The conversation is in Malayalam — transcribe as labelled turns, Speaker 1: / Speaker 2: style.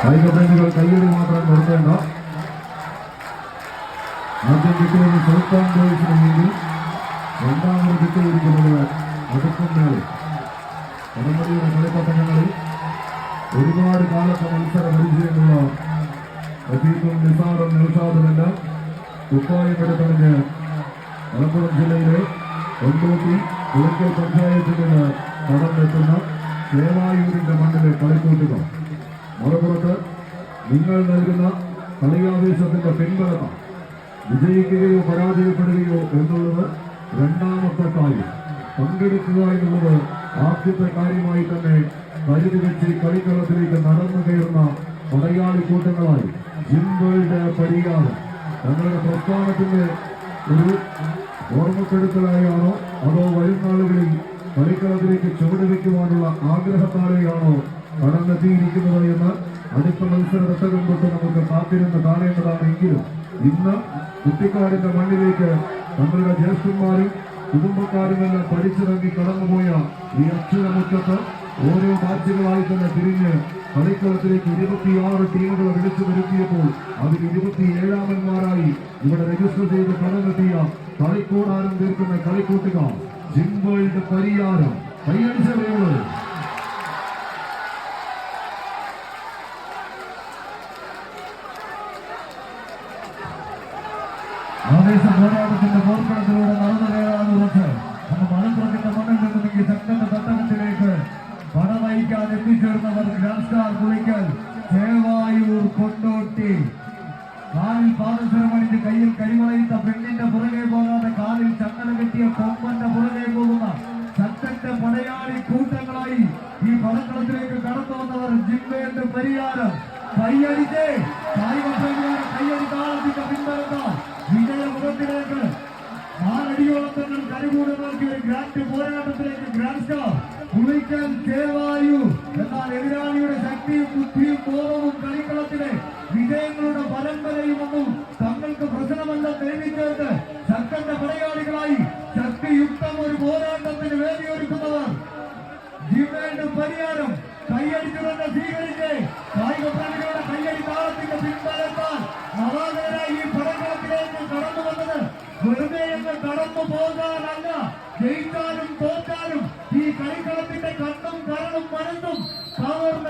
Speaker 1: പ്രേമികൾ കയ്യടി മാത്രം നിർത്തേണ്ട ആദ്യം കിട്ടിയത് സുൽത്താൻ ബോയ്സിന് വേണ്ടി. രണ്ടാമത് കിട്ടിയിരിക്കുന്നത് അടുക്കുന്നേൽ വടംവലിയുടെ കളിപ്പട്ടങ്ങളിൽ ഒരുപാട് കാലത്തെ മത്സര പരിചയമുള്ള റഫീഖും നിസാറും നിൽസാദുമെല്ലാം കുപ്പായമെടുത്തതിന് മലപ്പുറം ജില്ലയിലെ കൊണ്ടോട്ടി കുളക്കൽ പഞ്ചായത്തിൽ നിന്ന് കടന്നെത്തുന്ന ചേവായൂരിന്റെ മണ്ണിലെ കളിക്കൂട്ടുകൾ മറുപുറത്ത് നിങ്ങൾ നൽകുന്ന കളിയാവേശത്തിന്റെ പിൻബലത വിജയിക്കുകയോ പരാജയപ്പെടുകയോ എന്നുള്ളത് രണ്ടാമത്തെ കാര്യം. പങ്കെടുക്കുക എന്നുള്ളത് ആദ്യത്തെ കാര്യമായി തന്നെ കരുതി വെച്ച് കളിക്കളത്തിലേക്ക് നടന്നു കയറുന്ന പടയാളി കൂട്ടങ്ങളായി ജിംബേളുടെ പരിഹാരം ഞങ്ങളുടെ പ്രസ്ഥാനത്തിന്റെ ഒരു ഓർമ്മപ്പെടുത്തലായാണോ അതോ വരും നാളുകളിൽ കളിക്കളത്തിലേക്ക് ചുവടുവെക്കുവാനുള്ള ആഗ്രഹത്താലെയാണോ കടന്നെത്തിയിരിക്കുന്നത് എന്ന് അടുത്ത മത്സര ദശകം തൊട്ട് നമുക്ക് കാത്തിരുന്ന് കാണേണ്ടതാണെങ്കിലും ഇന്ന് കുട്ടിക്കാടിന്റെ മണ്ണിലേക്ക് തങ്ങളുടെ ജ്യേഷ്ഠന്മാരും കുടുംബക്കാരുമെല്ലാം പഠിച്ചിറങ്ങി കടന്നുപോയ ഈ അക്ഷരമുറ്റത്ത് ഓരോ ബാച്ചുകളായി തന്നെ തിരിഞ്ഞ് കളിക്കളത്തിലേക്ക് ഇരുപത്തിയാറ് ടീമുകളെ വിളിച്ചു വരുത്തിയപ്പോൾ അതിൽ ഇരുപത്തിയേഴാമന്മാരായി ഇവിടെ രജിസ്റ്റർ ചെയ്ത് കടന്നെത്തിയ കളിക്കോടാരം തീർക്കുന്ന കളിക്കൂട്ടുകാർ ജിംബേൾഡ് പരിയാരം ஆவேசம் போராடுகின்ற போர்க்களத்திலோட மருந்து நேரான உரத்து நம்ம மனம் கொடுக்கின்ற மண்ணிலிருந்து நீங்க சட்டத்தை தத்தகத்திலேக்கு பணம் வைக்காது எத்தி சேர்ந்தவர் கிராஸ்டார் குலைக்கல் தேவாயூர் கொண்டோட்டி. காலில் பாதசிரம் பெரியாரம் கையடித்தே தாய்வன் കുളിക്കൽ ദേവായു എന്നാൽ എതിരാളിയുടെ ശക്തിയും ബുദ്ധിയും ബോധവും കളിക്കളത്തിലെ വിജയങ്ങളുടെ പരമ്പരയും ഒന്നും തങ്ങൾക്ക് പ്രശ്നമല്ല നേടിച്ചേർത്ത് ശക്തന്റെ പടയാളികളായി ശക്തിയുക്തം ഒരു പോരാട്ടത്തിന് വേദിയൊരുക്കുന്നവർ ജീവന്റെ പരിഹാരം കൈയടിച്ചു തന്നെ സ്വീകരിച്ച് കായിക പ്രേമികളുടെ കയ്യടി താളത്തിന്റെ പിൻബലത്താൽ നവാഗതരായി ഈ പടക്കളത്തിലേക്ക് കടന്നു വന്നത് വെറുതെ എന്ന് കടന്നു പോകാനല്ല ജയിച്ചാലും തോറ്റാലും ഈ കളിക്കളത്തിന്റെ കണ്ണും കരളും മനസ്സും സാധാരണ